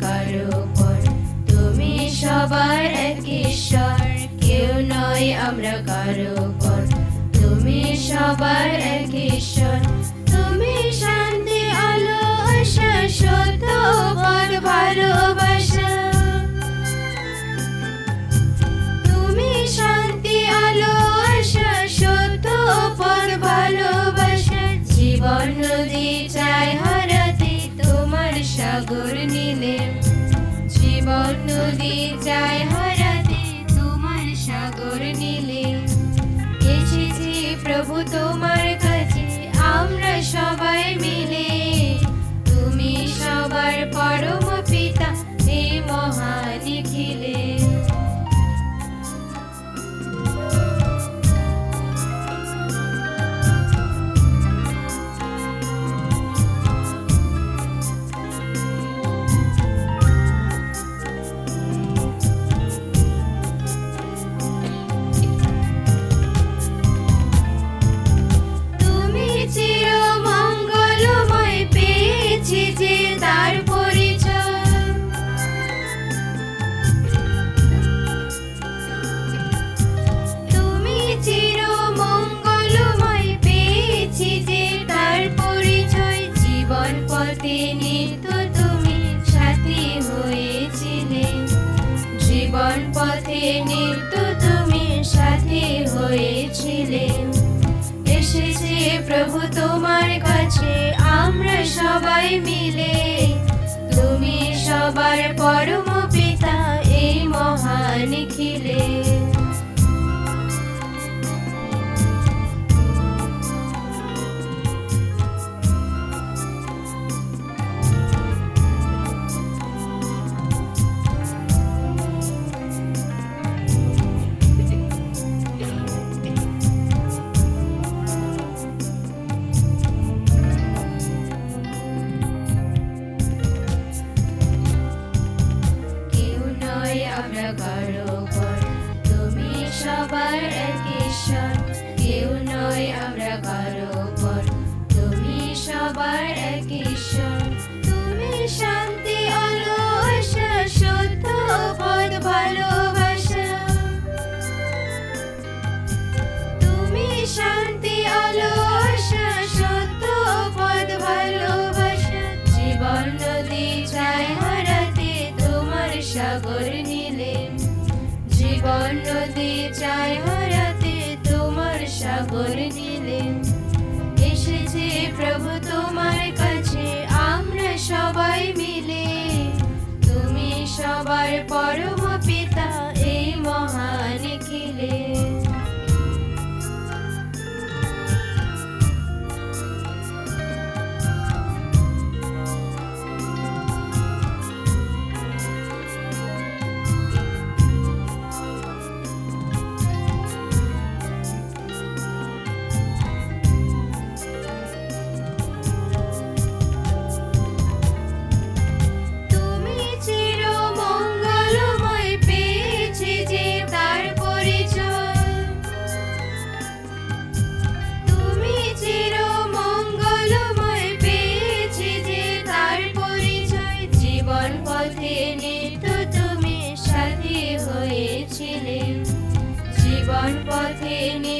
কারও পর তুমি সবার এক ঈশ্বর, কেউ নয় আমরা কারও পর তুমি সবার এক ঈশ্বর দিলে। জীবন নদী চাই হারাতে তোমার সাগর দিলে এসেছে প্রভু তোমার কাছে, আমরা সবাই মিলে। তুমি সবার পরো পথে নে